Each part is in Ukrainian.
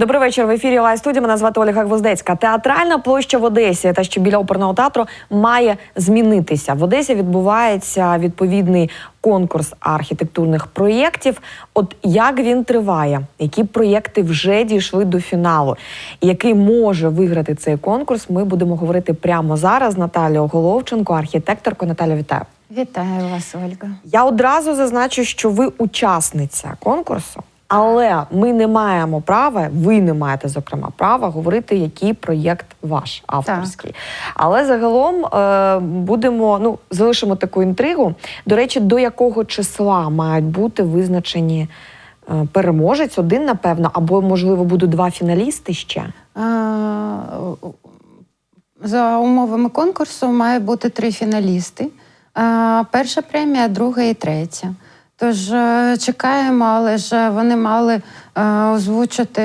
Добрий вечір. В ефірі Лайв студія. Мене звати Ольга Гвоздецька. Театральна площа в Одесі, та що біля оперного театру, має змінитися. В Одесі відбувається відповідний конкурс архітектурних проєктів. От як він триває, які проєкти вже дійшли до фіналу, і який може виграти цей конкурс, ми будемо говорити прямо зараз. Наталія Головченко, архітекторко. Наталя, вітаю. Вітаю вас, Ольга. Я одразу зазначу, що ви учасниця конкурсу, але ми не маємо права, ви не маєте зокрема права говорити, який проєкт ваш авторський. Але загалом е, будемо ну залишимо таку інтригу. До речі, до якого числа мають бути визначені е, переможець, один, напевно, або можливо будуть два фіналісти ще. А, За умовами конкурсу має бути три фіналісти. А, Перша премія, друга і третя. Тож е, чекаємо, але ж вони мали е, озвучити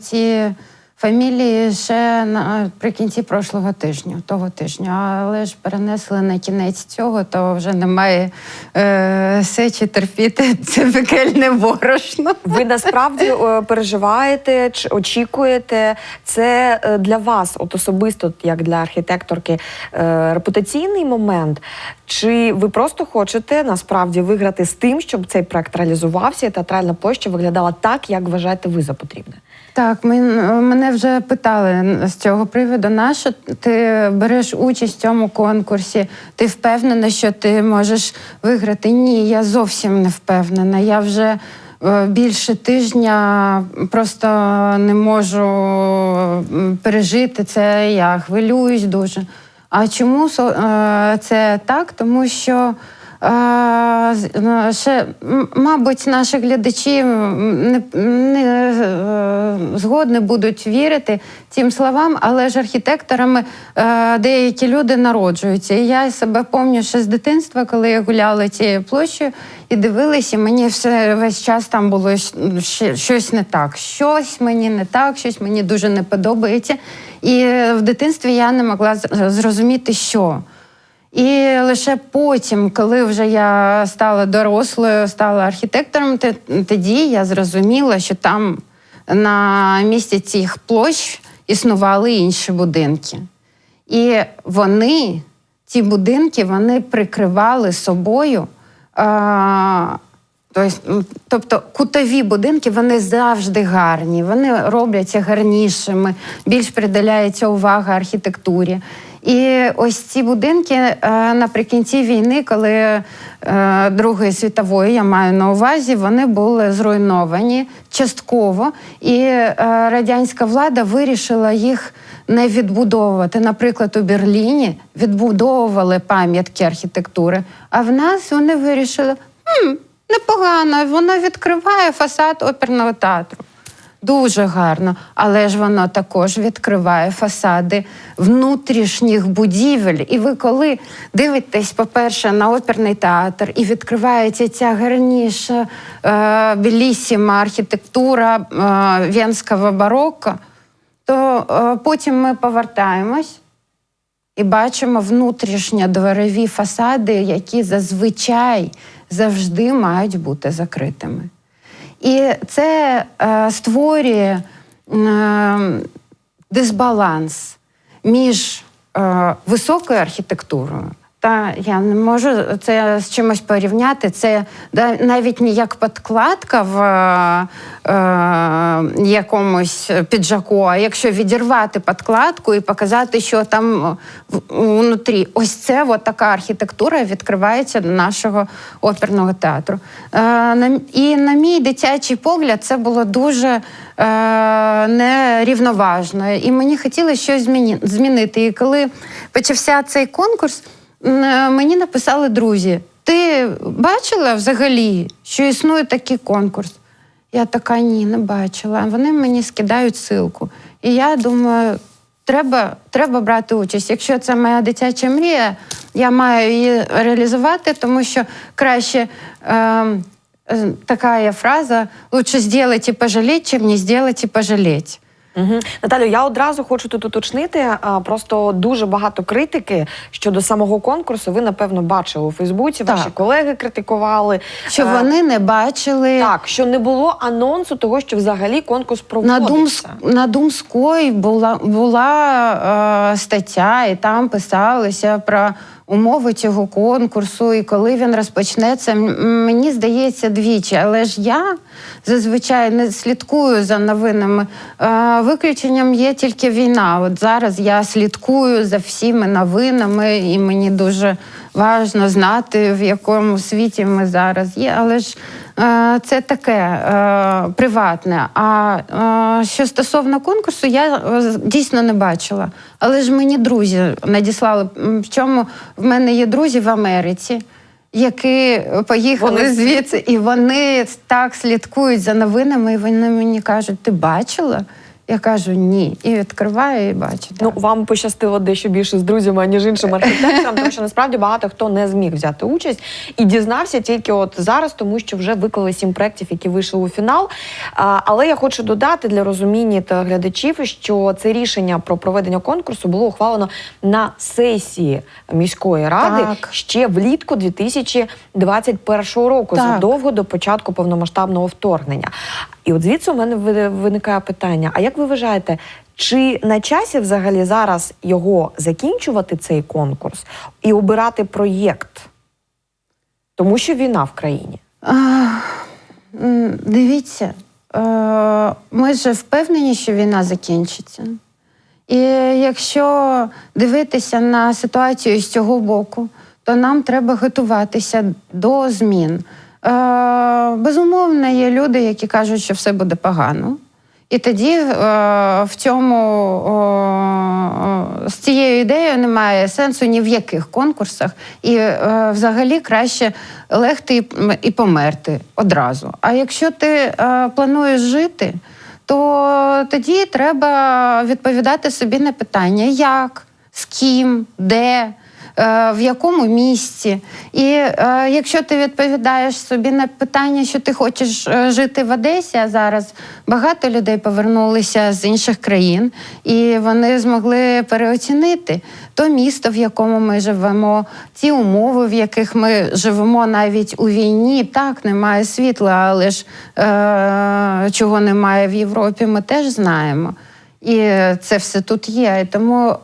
ці фамілії ще наприкінці прошлого тижня, того тижня. Але ж перенесли на кінець цього, то вже немає е, сечі терпіти це пекельне борошно. Ви насправді е, переживаєте чи очікуєте це е, для вас, от особисто, як для архітекторки, е, репутаційний момент? Чи ви просто хочете насправді виграти з тим, щоб цей проект реалізувався і театральна площа виглядала так, як вважаєте ви за потрібне? Так, ми, мене вже питали з цього приводу, на що ти береш участь в цьому конкурсі? Ти впевнена, що ти можеш виграти? Ні, я зовсім не впевнена. Я вже е, більше тижня просто не можу пережити це. Я хвилююсь дуже. А чому е, це так? Тому що. Е, е, Ще, мабуть, наші глядачі не, не е, згодні будуть вірити цим словам, але ж архітекторами е, деякі люди народжуються. І я себе пам'ятаю ще з дитинства, коли я гуляла цією площею і дивилася, і мені все весь час там було щось не так. Щось мені не так, щось мені дуже не подобається. І в дитинстві я не могла зрозуміти, що. І лише потім, коли вже я стала дорослою, стала архітектором, тоді я зрозуміла, що там на місці цих площ існували інші будинки. І вони, ці будинки, вони прикривали собою. Тобто, тобто кутові будинки вони завжди гарні, вони робляться гарнішими, більш приділяється увага архітектурі. І ось ці будинки е, наприкінці війни, коли е, Другої світової я маю на увазі, вони були зруйновані частково, і е, радянська влада вирішила їх не відбудовувати. Наприклад, у Берліні відбудовували пам'ятки архітектури, а в нас вони вирішили. «Хм, Непогано, воно відкриває фасад оперного театру. Дуже гарно, але ж воно також відкриває фасади внутрішніх будівель. І ви, коли дивитесь, по-перше, на оперний театр і відкривається ця гарніша е, білісіма архітектура е, венського бароко, то е, потім ми повертаємось і бачимо внутрішні двереві фасади, які зазвичай завжди мають бути закритими. І це е, створює е, дисбаланс між е, високою архітектурою. Та я не можу це з чимось порівняти. Це навіть не як подкладка в е, е, якомусь піджаку, а якщо відірвати подкладку і показати, що там внутрі. Ось це от така архітектура відкривається до нашого оперного театру. Е, і на мій дитячий погляд, це було дуже е, нерівноважно. І мені хотілося щось змінити. І коли почався цей конкурс, мені написали друзі: ти бачила взагалі, що існує такий конкурс? Я така ні, не бачила. Вони мені скидають ссылку. І я думаю, треба, треба брати участь. Якщо це моя дитяча мрія, я маю її реалізувати, тому що краще. Е, Е, Така є фраза: лучше сделать и пожалеть, чем не сделать и пожалеть. Угу. Наталю, я одразу хочу тут уточнити. а, Просто дуже багато критики щодо самого конкурсу. Ви напевно бачили у Фейсбуці. Ваші колеги критикували. Що Е, вони не бачили. так, що не було анонсу того, що взагалі конкурс На, проводиться. Думск, на Думської була, була е, стаття, і там писалося про умови цього конкурсу, і коли він розпочнеться. Мені здається, двічі. Але ж я зазвичай не слідкую за новинами. Виключенням є тільки війна. От зараз я слідкую за всіми новинами, і мені дуже важливо знати, в якому світі ми зараз є. Але ж Е, Це таке е, приватне. А е, що стосовно конкурсу, я дійсно не бачила. Але ж мені друзі надіслали. В чому в мене є друзі в Америці, які поїхали Вони- звідси, і вони так слідкують за новинами, і вони мені кажуть: ти бачила? Я кажу ні. І відкриваю і бачу. Ну, так. вам пощастило дещо більше з друзями, аніж іншим архітекторам, тому що насправді багато хто не зміг взяти участь і дізнався тільки от зараз, тому що вже виклали сім проєктів, які вийшли у фінал. А, але я хочу додати для розуміння та глядачів, що це рішення про проведення конкурсу було ухвалено на сесії міської ради Так. ще влітку 2021 року, Так. задовго до початку повномасштабного вторгнення. І от звідси у мене виникає питання: а як ви вважаєте, чи на часі взагалі зараз його закінчувати цей конкурс і обирати проєкт? Тому що війна в країні. А, Дивіться, е, ми ж впевнені, що війна закінчиться. І якщо дивитися на ситуацію з цього боку, то нам треба готуватися до змін. Е, Безумовно, є люди, які кажуть, що все буде погано. І тоді е, в цьому о, з цією ідеєю немає сенсу ні в яких конкурсах, і е, взагалі краще легти і, і померти одразу. А якщо ти е, плануєш жити, то тоді треба відповідати собі на питання, як, з ким, де. Е, В якому місці, і е, якщо ти відповідаєш собі на питання, що ти хочеш е, жити в Одесі, а зараз багато людей повернулися з інших країн, і вони змогли переоцінити то місто, в якому ми живемо, ті умови, в яких ми живемо навіть у війні. Так, немає світла, але ж чого немає в Європі, ми теж знаємо. І це все тут є. Тому,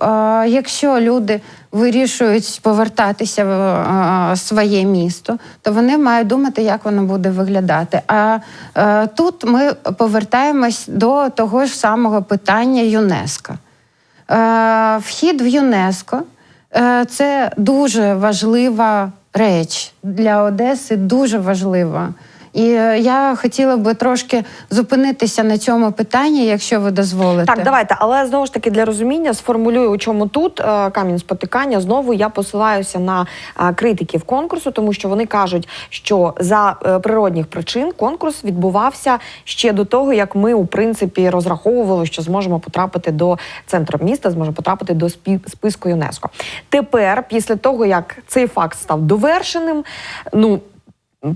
якщо люди вирішують повертатися в своє місто, то вони мають думати, як воно буде виглядати. А тут ми повертаємось до того ж самого питання ЮНЕСКО. Вхід в ЮНЕСКО е, це дуже важлива реч для Одеси, дуже важлива. І е, я хотіла би трошки зупинитися на цьому питанні, якщо ви дозволите. Так, давайте, але знову ж таки для розуміння сформулюю, у чому тут е, камінь спотикання. Знову я посилаюся на е, критиків конкурсу, тому що вони кажуть, що за природних причин конкурс відбувався ще до того, як ми у принципі розраховували, що зможемо потрапити до центру міста, зможемо потрапити до списку ЮНЕСКО. Тепер, після того як цей факт став довершеним, ну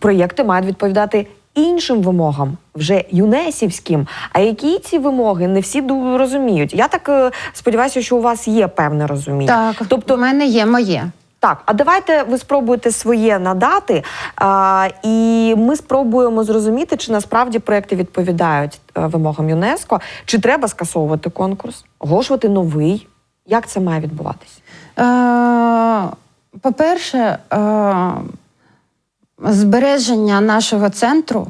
проєкти мають відповідати іншим вимогам, вже юнесівським. А які ці вимоги не всі розуміють. Я так е, сподіваюся, що у вас є певне розуміння. Так, Тобто, в мене є моє. так, а давайте ви спробуєте своє надати, а, і ми спробуємо зрозуміти, чи насправді проекти відповідають е, вимогам ЮНЕСКО, чи треба скасовувати конкурс, оголошувати новий. Як це має відбуватися? Е, По-перше, збереження нашого центру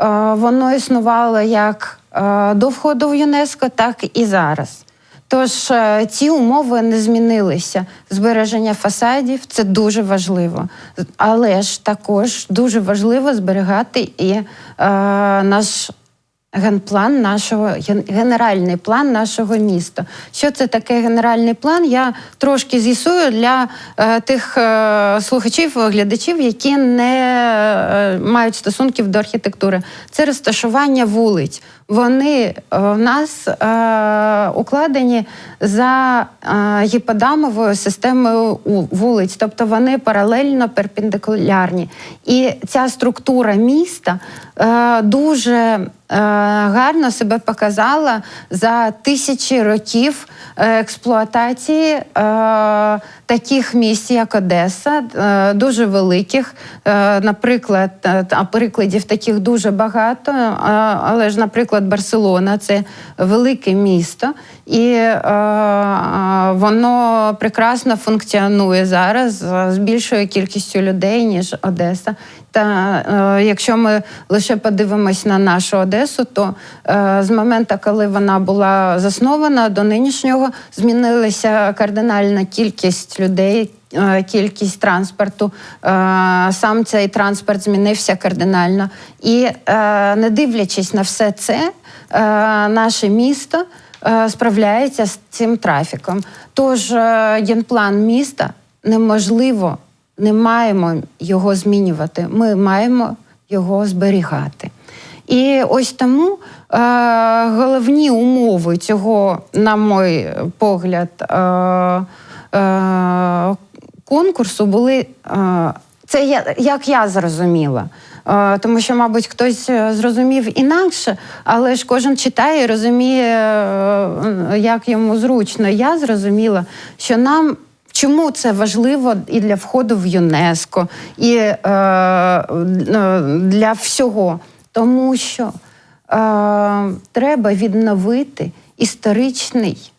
е, воно існувало як е, до входу в ЮНЕСКО, так і зараз. Тож е, ці умови не змінилися. Збереження фасадів це дуже важливо. Але ж також дуже важливо зберігати і е, наш генплан нашого генеральний план нашого міста. Що це таке генеральний план? Я трошки з'ясую для е, тих е, слухачів, глядачів, які не е, мають стосунків до архітектури. Це розташування вулиць. Вони е, в нас е, укладені за е, гіподамовою системою вулиць, тобто вони паралельно перпендикулярні. І ця структура міста е, дуже гарно себе показала за тисячі років е, експлуатації е, таких місць, як Одеса, е, дуже великих. Е, Наприклад, е, а прикладів таких дуже багато. е, Але ж, наприклад, Барселона це велике місто, і е, е, воно прекрасно функціонує зараз е, з більшою кількістю людей, ніж Одеса. Та е, якщо ми лише подивимось на нашу Одесу, то е, з моменту, коли вона була заснована до нинішнього, змінилася кардинальна кількість людей. е, Кількість транспорту, е, сам цей транспорт змінився кардинально. І е, не дивлячись на все це, наше місто справляється з цим трафіком. Тож генплан міста неможливо не маємо його змінювати. Ми маємо його зберігати. І ось тому е, головні умови цього, на мій погляд, е, е, конкурсу були. Е, це я, як я зрозуміла. Е, тому що, мабуть, хтось е, зрозумів інакше, але ж кожен читає і розуміє, е, як йому зручно. Я зрозуміла, що нам Чому це важливо і для входу в ЮНЕСКО, і е, е, для всього? Тому що е, треба відновити історичний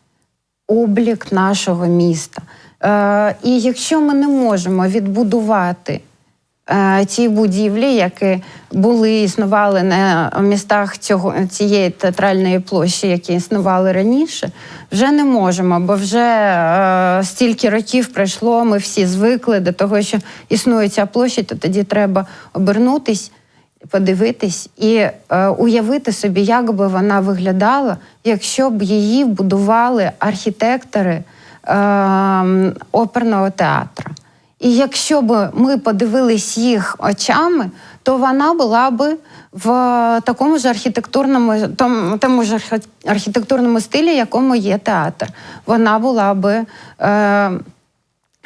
облік нашого міста. Е, і якщо ми не можемо відбудувати ті будівлі, які були існували на містах цього цієї театральної площі, які існували раніше, вже не можемо, бо вже е, стільки років пройшло. Ми всі звикли до того, що існує ця площа, то тоді треба обернутись. Подивитись і е, уявити собі, як би вона виглядала, якщо б її будували архітектори е, оперного театру. І якщо б ми подивились їх очами, то вона була би в такому ж архітектурному, тому, ж архітектурному стилі, якому є театр. Вона була би е,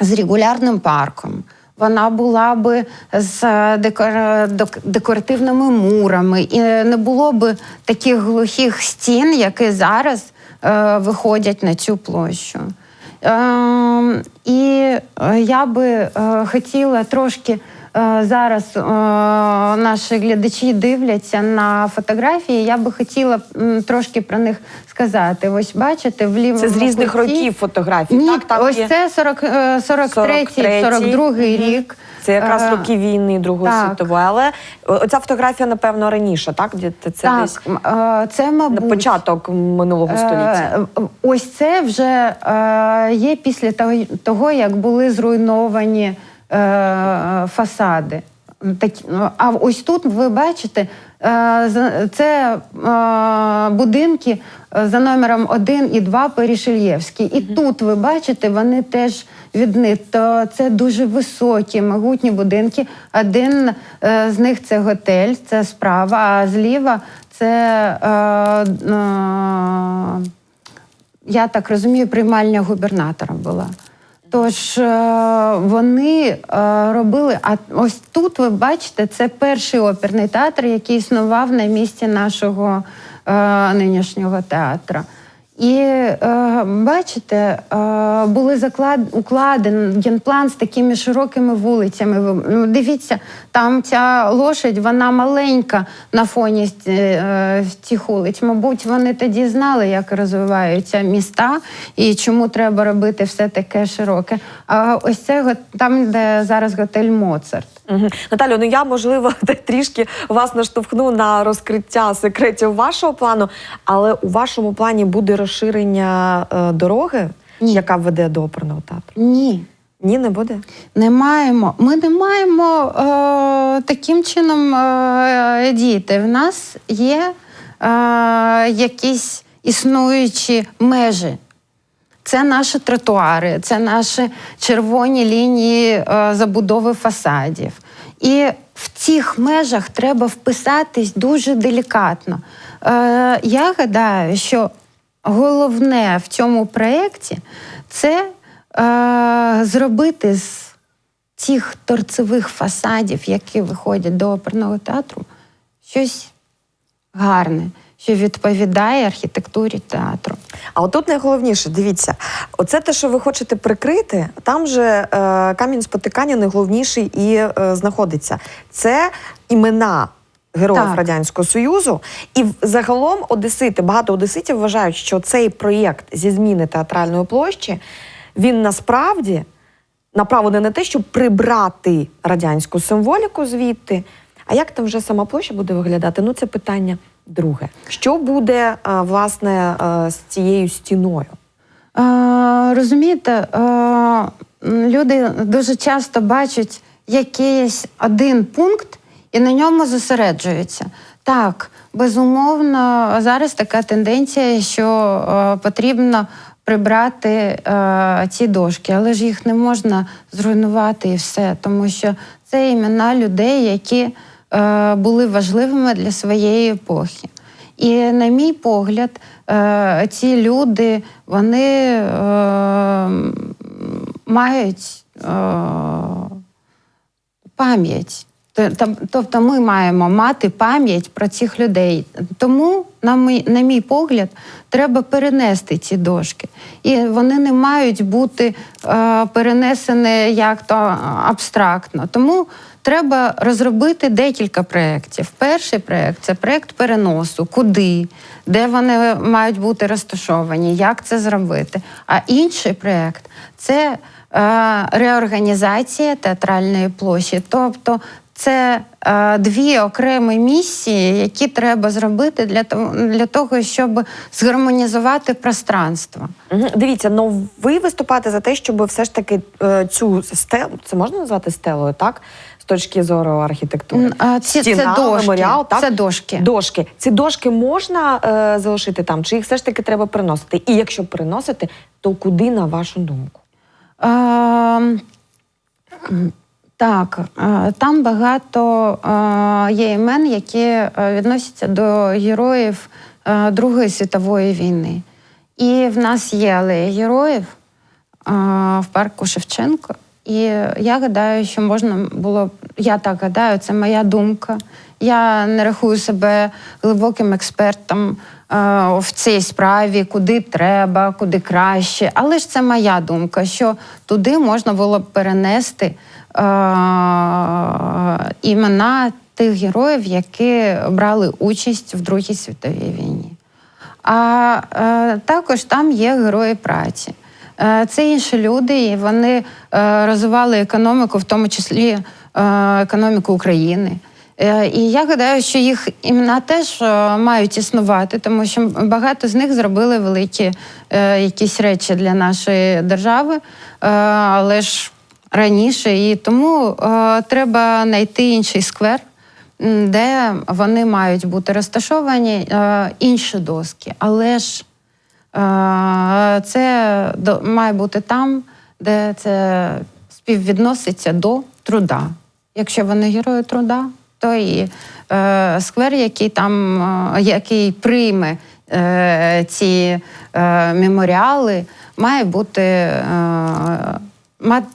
з регулярним парком. Вона була би з е, декор... декоративними мурами, і не було би таких глухих стін, які зараз е, виходять на цю площу. Е, і е, я би е, хотіла трошки. е, Зараз е, наші глядачі дивляться на фотографії. Я би хотіла трошки про них сказати. Ось бачите, в лівому Це з різних куті- років фотографій. ні, так, там ось є це 43-й, 43 42 рік. Це якраз Е, роки війни Другої так. світової. Але оця фотографія, напевно, раніше, так? Це Так, десь е, це мабуть. початок минулого століття. Е, Ось це вже е, є після того, як були зруйновані е, фасади. Ну, а ось тут ви бачите, е, це е, будинки е, за номером 1 і 2 Перішельєвський. І тут ви бачите, вони теж від То це дуже високі, могутні будинки. Один е, з них це готель, це справа, а зліва це. Е, е, я так розумію, приймальня губернатора була. Тож е, вони е, робили. А ось тут ви бачите, це перший оперний театр, який існував на місці нашого е, нинішнього театру. І е, бачите, е, були заклад укладений генплан з такими широкими вулицями. Ну, Дивіться, там ця лошадь, вона маленька на фоні е, цих вулиць. Мабуть, вони тоді знали, як розвиваються міста і чому треба робити все таке широке. А ось це там, де зараз готель Моцарт. Наталю, ну я можливо трішки вас наштовхну на розкриття секретів вашого плану, але у вашому плані буде розширення е, дороги, Ні. яка веде до оперного театру. Ні. Ні, не буде. Не маємо. Ми не маємо е, таким чином е, діяти. В нас є е, якісь існуючі межі. Це наші тротуари, це наші червоні лінії е, забудови фасадів. І в цих межах треба вписатись дуже делікатно. Е, я гадаю, що головне в цьому проєкті це е, зробити з цих торцевих фасадів, які виходять до оперного театру, щось гарне, що відповідає архітектурі театру. А отут найголовніше, дивіться, оце те, що ви хочете прикрити, там же е, камінь спотикання найголовніший і е, знаходиться. Це імена. Героїв Так. Радянського Союзу, і загалом одесити, багато одеситів вважають, що цей проєкт зі зміни театральної площі він насправді направлений на те, щоб прибрати радянську символіку звідти. А як там вже сама площа буде виглядати? Ну, це питання друге. Що буде е, власне е, з цією стіною? Е, розумієте, м, люди дуже часто бачать якийсь один пункт і на ньому зосереджуються. Так, безумовно, зараз така тенденція, що е, потрібно прибрати е, ці дошки, але ж їх не можна зруйнувати і все, тому що це імена людей, які е, були важливими для своєї епохи. І на мій погляд, ці люди вони мають пам'ять. Тобто ми маємо мати пам'ять про цих людей. Тому, на мій, на мій погляд, треба перенести ці дошки. І вони не мають бути е, перенесені як-то абстрактно. Тому треба розробити декілька проєктів. Перший проєкт це проєкт переносу, куди, де вони мають бути розташовані, як це зробити. А інший проєкт це е, реорганізація театральної площі. Тобто це е, дві окремі місії, які треба зробити для того, для того, щоб згармонізувати пространство. Дивіться, ну ви виступаєте за те, щоб все ж таки е, цю стелу, це можна назвати стелою, так? З точки зору архітектури. А ці- це дошки. меморіал, так? Це дошки. Дошки. Ці дошки можна е, залишити там, чи їх все ж таки треба переносити? І якщо переносити, то куди, на вашу думку? Ем, Так, е, там багато е, є імен, які е, відносяться до героїв Другої світової війни. І в нас є алея героїв в парку Шевченко. І я гадаю, що можна було, я так гадаю, це моя думка. Я не рахую себе глибоким експертом в цій справі, куди треба, куди краще. Але ж це моя думка, що туди можна було б перенести імена тих героїв, які брали участь в Другій світовій війні. А е, також там є герої праці. Е, це інші люди, і вони е, розвивали економіку, в тому числі е, економіку України. Е, і я гадаю, що їх імена теж е, мають існувати, тому що багато з них зробили великі е, якісь речі для нашої держави, е, але ж раніше. І тому е, треба знайти інший сквер, де вони мають бути розташовані е, інші доски. Але ж е, це має бути там, де це співвідноситься до труда. Якщо вони герої труда, то і е, сквер, який там, е, який прийме ці е, меморіали, має бути.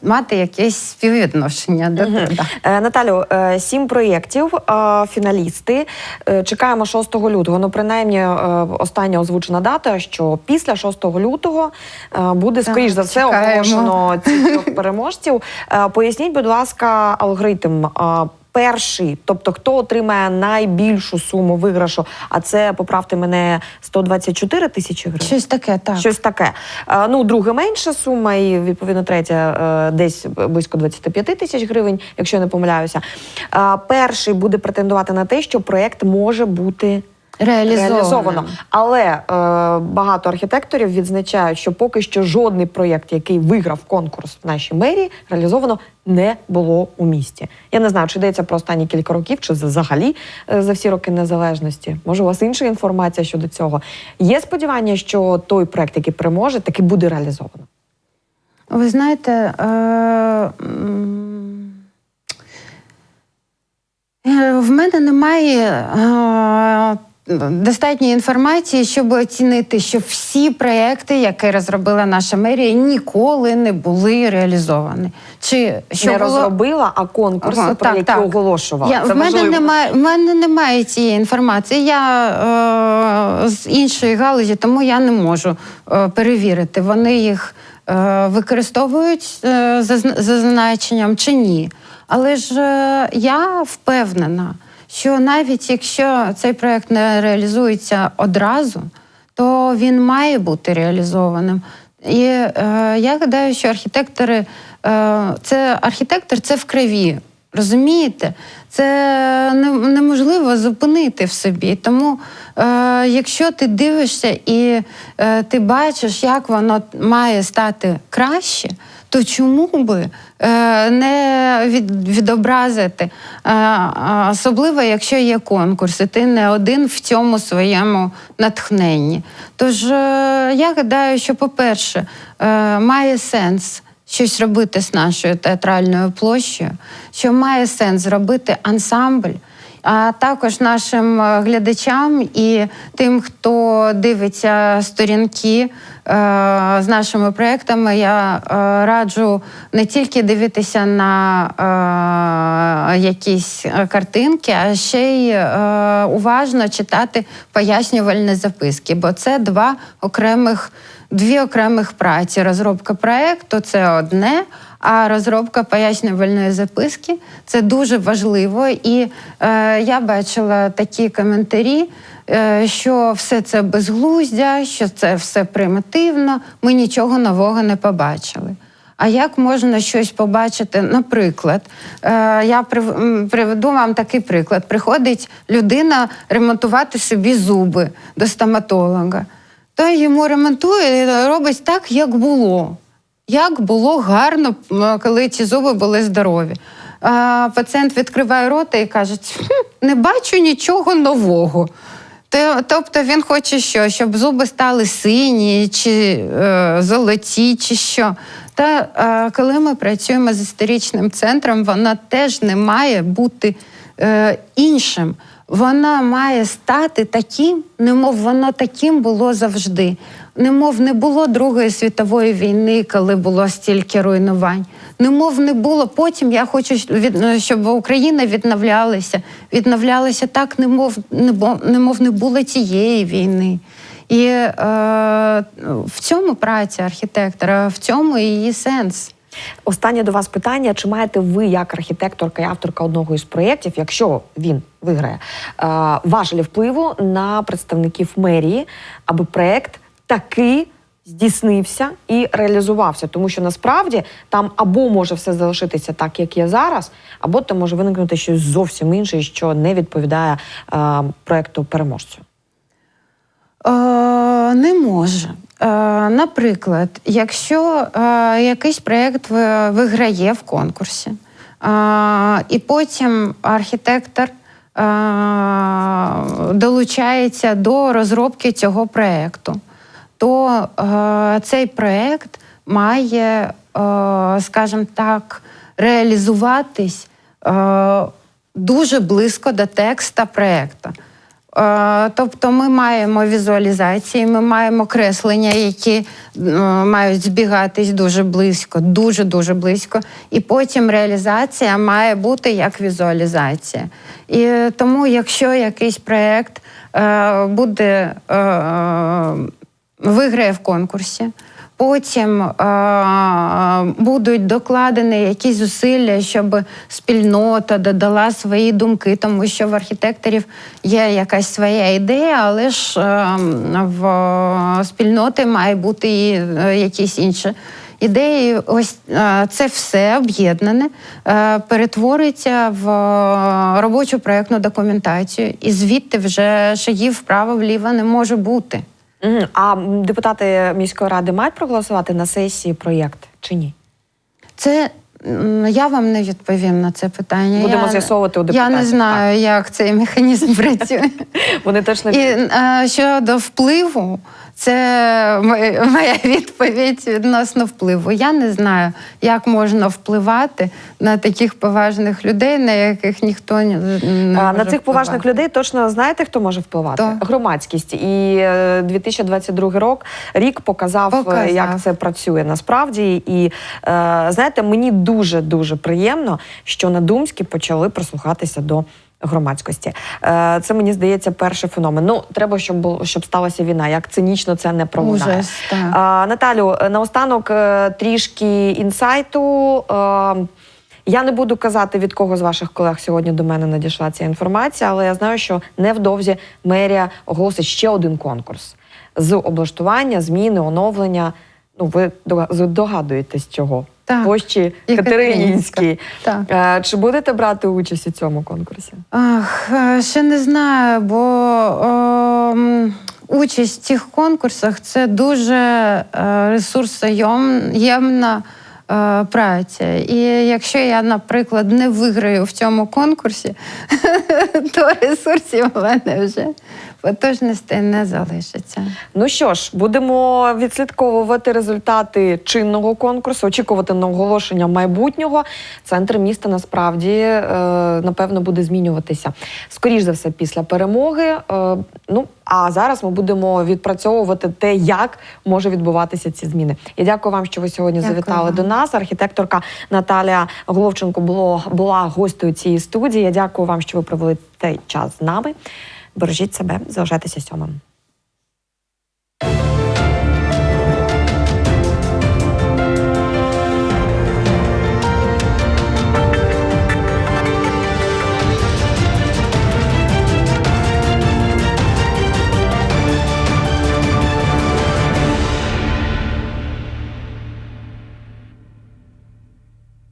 Мати якесь співвідношення до труда. Е, Наталю, е, сім проєктів, е, фіналісти. Е, Чекаємо 6 лютого. Ну, принаймні, е, остання озвучена дата, що після 6 лютого е, буде, скоріш за все, чекаємо. оголошено цих трьох переможців. Е, Поясніть, будь ласка, алгоритм. е, Перший, тобто хто отримає найбільшу суму виграшу, а це поправте мене 124 тисячі гривень. Щось таке, так. Щось таке. Е, Ну, друге менша сума, і відповідно третя е, десь близько 25 тисяч гривень, якщо я не помиляюся. Е, Перший буде претендувати на те, що проєкт може бути. Реалізовано. Реалізовано. Але е, багато архітекторів відзначають, що поки що жодний проєкт, який виграв конкурс в нашій мерії, реалізовано не було у місті. Я не знаю, чи йдеться про останні кілька років, чи взагалі е, за всі роки незалежності. Може, у вас інша інформація щодо цього? Є сподівання, що той проєкт, який переможе, таки буде реалізовано. Ви знаєте, е, е, в мене немає е, достатньо інформації, щоб оцінити, що всі проекти, які розробила наша мерія, ніколи не були реалізовані. Чи що не було... розробила, а конкурси, Ага, про які оголошувала. Я, Це в, мене немає, в мене немає цієї інформації. Я е, з іншої галузі, тому я не можу е, перевірити, вони їх е, використовують е, за, зна- за значенням чи ні. Але ж е, я впевнена, що навіть якщо цей проект не реалізується одразу, то він має бути реалізованим. І е, я гадаю, що архітектори, е, це архітектор це в крові. Розумієте? Це неможливо зупинити в собі. Тому, е, якщо ти дивишся і е, ти бачиш, як воно має стати краще, то чому би е, не від, відобразити? Е, особливо, якщо є конкурси, ти не один в цьому своєму натхненні. Тож е, я гадаю, що, по-перше, має сенс щось робити з нашою театральною площею, що має сенс зробити ансамбль. А також нашим е, глядачам і тим, хто дивиться сторінки е, з нашими проектами, я е, раджу не тільки дивитися на якісь картинки, а ще й уважно читати пояснювальні записки, бо це два окремих. Дві окремих праці. Розробка проекту це одне, а розробка пояснювальної записки це дуже важливо. І е, я бачила такі коментарі, е, що все це безглуздя, що це все примітивно, ми нічого нового не побачили. А як можна щось побачити? Наприклад, е, я приведу вам такий приклад: приходить людина ремонтувати собі зуби до стоматолога. Той йому ремонтує і робить так, як було. Як було гарно, коли ці зуби були здорові. А пацієнт відкриває рота і каже: не бачу нічого нового. Тобто він хоче що? Щоб зуби стали сині, чи е, золоті, чи що. Та е, коли ми працюємо з історичним центром, вона теж не має бути е, іншим. Вона має стати таким, немов воно таким було завжди. Немов не було Другої світової війни, коли було стільки руйнувань. Немов не було. Потім я хочу, від- щоб Україна відновлялася. Відновлялася так, немов, немов, немов не було цієї війни. І е, в цьому праця архітектора, в цьому її сенс. Останнє до вас питання: чи маєте ви, як архітекторка і авторка одного із проєктів, якщо він виграє, е, важелі впливу на представників мерії, аби проєкт таки здійснився і реалізувався? Тому що насправді там або може все залишитися так, як є зараз, або там може виникнути щось зовсім інше, що не відповідає е, проєкту переможцю. Е, не може. Е, наприклад, якщо е, якийсь проєкт виграє в конкурсі, е, і потім архітектор долучається до розробки цього проєкту, то е, цей проєкт має, е, скажімо так, реалізуватись е, дуже близько до текста проєкту. Е, Тобто ми маємо візуалізації, ми маємо креслення, які е, мають збігатись дуже близько, дуже дуже близько. І потім реалізація має бути як візуалізація. І тому, якщо якийсь проєкт е, буде е, виграє в конкурсі. Потім е, будуть докладені якісь зусилля, щоб спільнота додала свої думки, тому що в архітекторів є якась своя ідея, але ж е, в спільноти має бути і е, якісь інші ідеї. Ось е, це все об'єднане, перетвориться в робочу проєктну документацію, і звідти вже шагів вправо-вліво не може бути. А депутати міської ради мають проголосувати на сесії проєкт чи ні? Це я вам не відповім на це питання. Будемо я, з'ясовувати у Я не знаю, як цей механізм працює. Вони точно І е, щодо впливу, Це моя відповідь відносно впливу. Я не знаю, як можна впливати на таких поважних людей, на яких ніхто не, не А, на цих поважних людей точно знаєте, хто може впливати? Хто? Громадськість. І е, 2022 рок рік показав, е, Показав. як це працює насправді. І е, знаєте, мені дуже дуже приємно, що на Думській почали прислухатися до. Громадськості Е, це мені здається перший феномен. Ну треба, щоб було щоб сталася війна. Як цинічно це не пролунає. Ужас, так. Наталю, е, наостанок е, трішки інсайту. Я не буду казати, від кого з ваших колег сьогодні до мене надійшла ця інформація, але я знаю, що невдовзі мерія оголосить ще один конкурс з облаштування, зміни, оновлення. Ну, ви дога- здогадуєтесь чого? Так. Площі. Катеринінській. Так. Чи будете брати участь у цьому конкурсі? Ах, е, ще не знаю, бо ем, участь в цих конкурсах це дуже е, ресурсоємна е, праця. І якщо я, наприклад, не виграю в цьому конкурсі, то ресурсів у мене вже потужностей не залишиться. Ну що ж, будемо відслідковувати результати чинного конкурсу, очікувати на оголошення майбутнього. Центр міста насправді е, напевно буде змінюватися. Скоріш за все, після перемоги. Е, ну а зараз ми будемо відпрацьовувати те, як може відбуватися ці зміни. Я дякую вам, що ви сьогодні Дякую завітали до нас. Архітекторка Наталія Головченко було, була гостею цієї студії. Я дякую вам, що ви провели цей час з нами. Бережіть себе, залишайтеся сьомим.